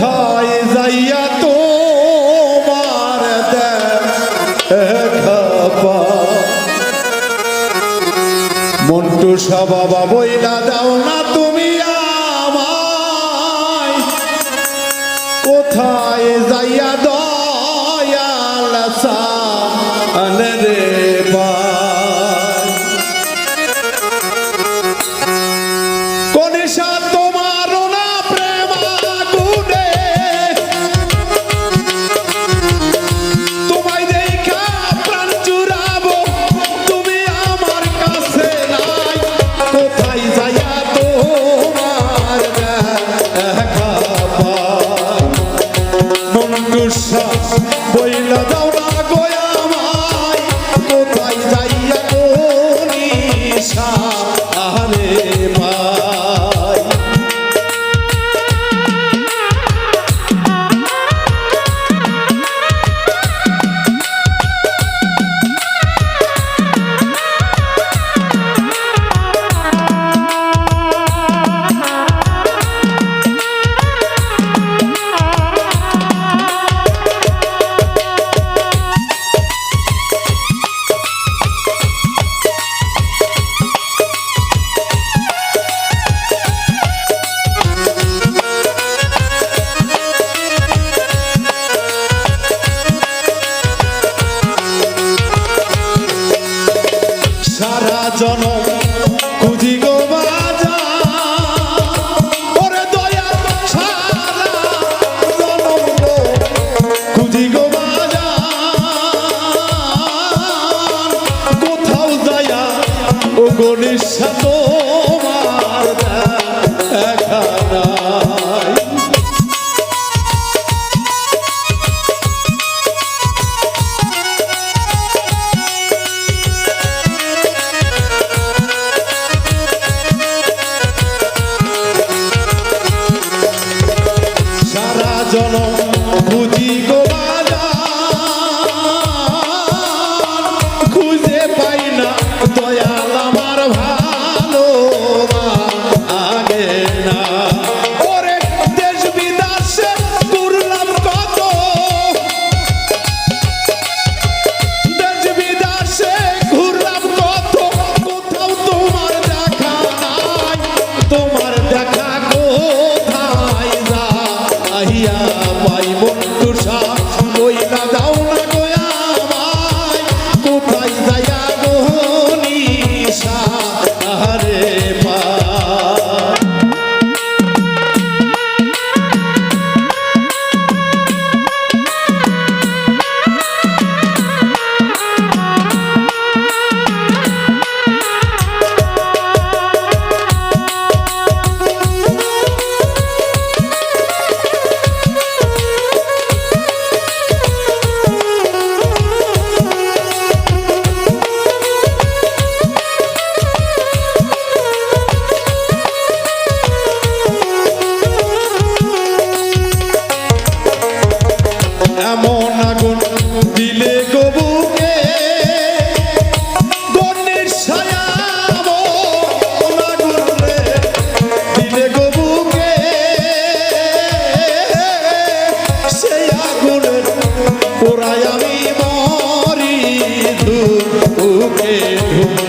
কোথায় যাইয়া তোমার মন্টু বাবা না দাও না তুমি আমায়। কোথায় যাইয়া দয়াল রে বইলা দাও গোয়া মাই কোথায় গণেশ তোমার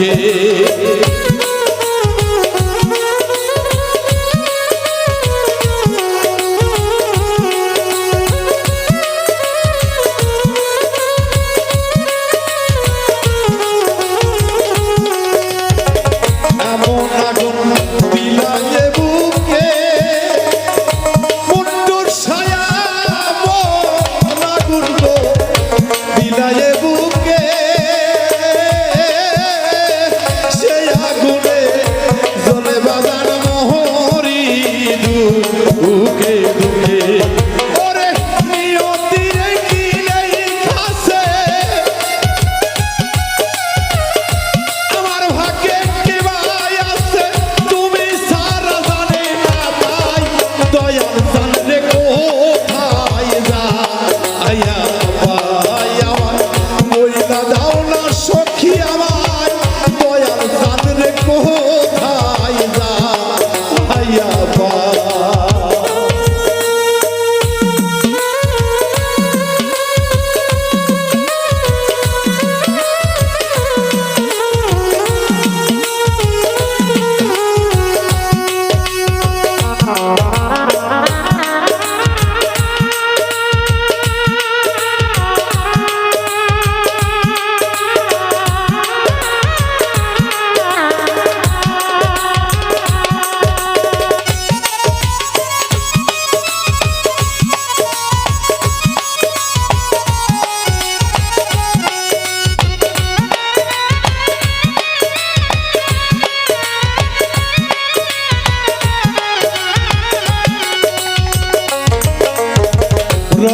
querer.